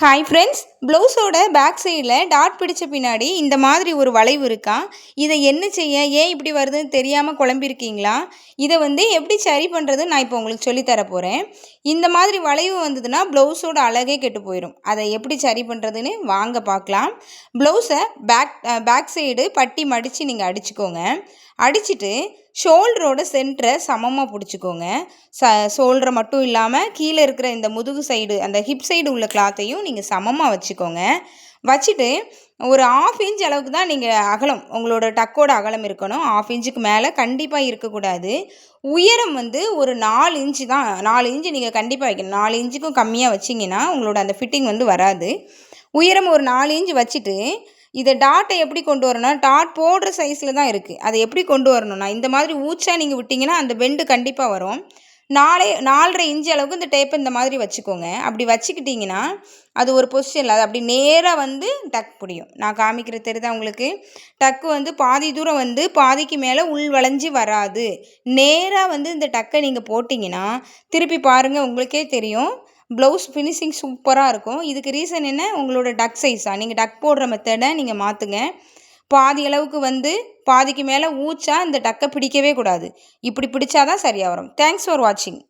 Hi friends ப்ளவுஸோட back சைடில் டாட் பிடிச்ச பின்னாடி இந்த மாதிரி ஒரு வளைவு இருக்கா? இதை என்ன செய்ய? ஏன் இப்படி வருதுன்னு தெரியாமல் குழம்பிருக்கீங்களா இதை வந்து எப்படி சரி பண்ணுறதுன்னு நான் இப்போ உங்களுக்கு சொல்லித்தர போகிறேன் இந்த மாதிரி வளைவு வந்ததுன்னா ப்ளவுஸோட அழகே கெட்டு போயிடும் அதை எப்படி சரி பண்ணுறதுன்னு வாங்க பார்க்கலாம். ப்ளவுஸை பேக் பேக் சைடு பட்டி மடித்து நீங்கள் அடிச்சுக்கோங்க. அடிச்சுட்டு ஷோல்டரோட சென்டரை சமமாக பிடிச்சிக்கோங்க. ச ஷோல்டரை மட்டும் இல்லாமல் கீழே இருக்கிற இந்த முதுகு சைடு அந்த ஹிப் சைடு உள்ள கிளாத்தையும் நீங்கள் சமமாக வச்சுக்கோங்க. வச்சுட்டு ஒரு ஆஃப் இன்ச் அளவுக்கு தான் நீங்கள் அகலம் உங்களோட டக்கோட அகலம் இருக்கணும். ஆஃப் இன்ச்சுக்கு மேலே கண்டிப்பாக இருக்கக்கூடாது. உயரம் வந்து ஒரு நாலு இன்ச்சு தான் நாலு இன்ச்சு நீங்கள் கண்டிப்பாக வைக்கணும். நாலு இன்ச்சுக்கும் கம்மியாக வச்சிங்கன்னா உங்களோட அந்த ஃபிட்டிங் வந்து வராது. உயரம் ஒரு நாலு இன்ச்சு வச்சுட்டு இதை டாட்டை எப்படி கொண்டு வரணும்னா டாட் போடுற சைஸில் தான் இருக்குது அதை எப்படி கொண்டு வரணும்னா இந்த மாதிரி ஊச்சா நீங்கள் விட்டிங்கன்னா அந்த பெண்டு கண்டிப்பாக வரும். நாலே நாலரை இன்ச்சு அளவுக்கு இந்த டேப்பை இந்த மாதிரி வச்சுக்கோங்க. அப்படி வச்சுக்கிட்டிங்கன்னா அது ஒரு பொசிஷனில் அது அப்படி நேராக வந்து டக் பிடியும். நான் காமிக்கிற தெரியுதா உங்களுக்கு. டக்கு வந்து பாதி தூரம் வந்து பாதிக்கு மேலே உள் வளைஞ்சி வராது. நேராக வந்து இந்த டக்கை நீங்கள் போட்டிங்கன்னா திருப்பி பாருங்கள் உங்களுக்கே தெரியும். ப்ளவுஸ் ஃபினிஷிங் சூப்பராக இருக்கும். இதுக்கு ரீசன் என்ன? உங்களோட டக் சைஸாக நீங்கள் டக் போடுற மெத்தடை நீங்கள் மாற்றுங்க பாதி அளவுக்கு வந்து பாதிக்கு மேலே ஊச்சா இந்த டக்கை பிடிக்கவே கூடாது. இப்படி பிடிச்சாதான் சரியாக வரும் தேங்க்ஸ் ஃபார் வாட்சிங்